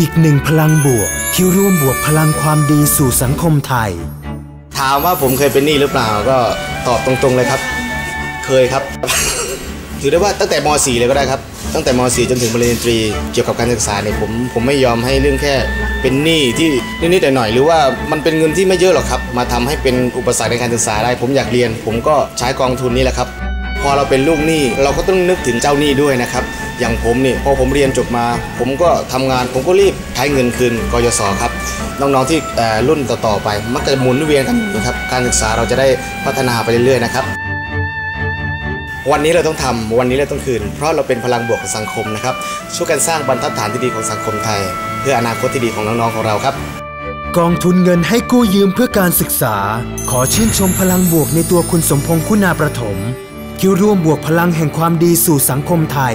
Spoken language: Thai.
อีกหนึ่งพลังบวกที่ร่วมบวกพลังความดีสู่สังคมไทย ถามว่าผมเคยเป็นหนี้หรือเปล่าก็ตอบตรงๆเลยครับ เคยครับ ถือได้ว่าตั้งแต่ม .4 เลยก็ได้ครับ ตั้งแต่ม .4 จนถึงปริญญาตรีเกี่ยวกับการศึกษาเนี่ยผมผมไม่ยอมให้เรื่องแค่ เป็นหนี้ที่นิดๆหน่อยๆหรือว่ามันเป็นเงินที่ไม่เยอะหรอกครับ มาทำให้เป็นอุปสรรคในการศึกษาได้ ผมอยากเรียน ผมก็ใช้กองทุนนี่แหละครับพอเราเป็นลูกหนี้เราก็ต้องนึกถึงเจ้าหนี้ด้วยนะครับ อย่างผมนี่พอผมเรียนจบมา ผมก็ทำงานผมก็รีบใช้เงินคืนกยศครับ น้องๆที่รุ่นต่อๆไป มักจะหมุนเวียนกันนะครับการศึกษาเราจะได้พัฒนาไปเรื่อยๆนะครับวันนี้เราต้องทำวันนี้เราต้องคืน เพราะเราเป็นพลังบวกของสังคมนะครับช่วยกันสร้างบรรทัดฐานที่ดีของสังคมไทย เพื่ออนาคตที่ดีของน้องๆของเราครับ กองทุนเงินให้กู้ยืมเพื่อการศึกษา ขอชื่นชมพลังบวกในตัวคุณสมพงษ์คุณาประถมที่ร่วมบวกพลังแห่งความดีสู่สังคมไทย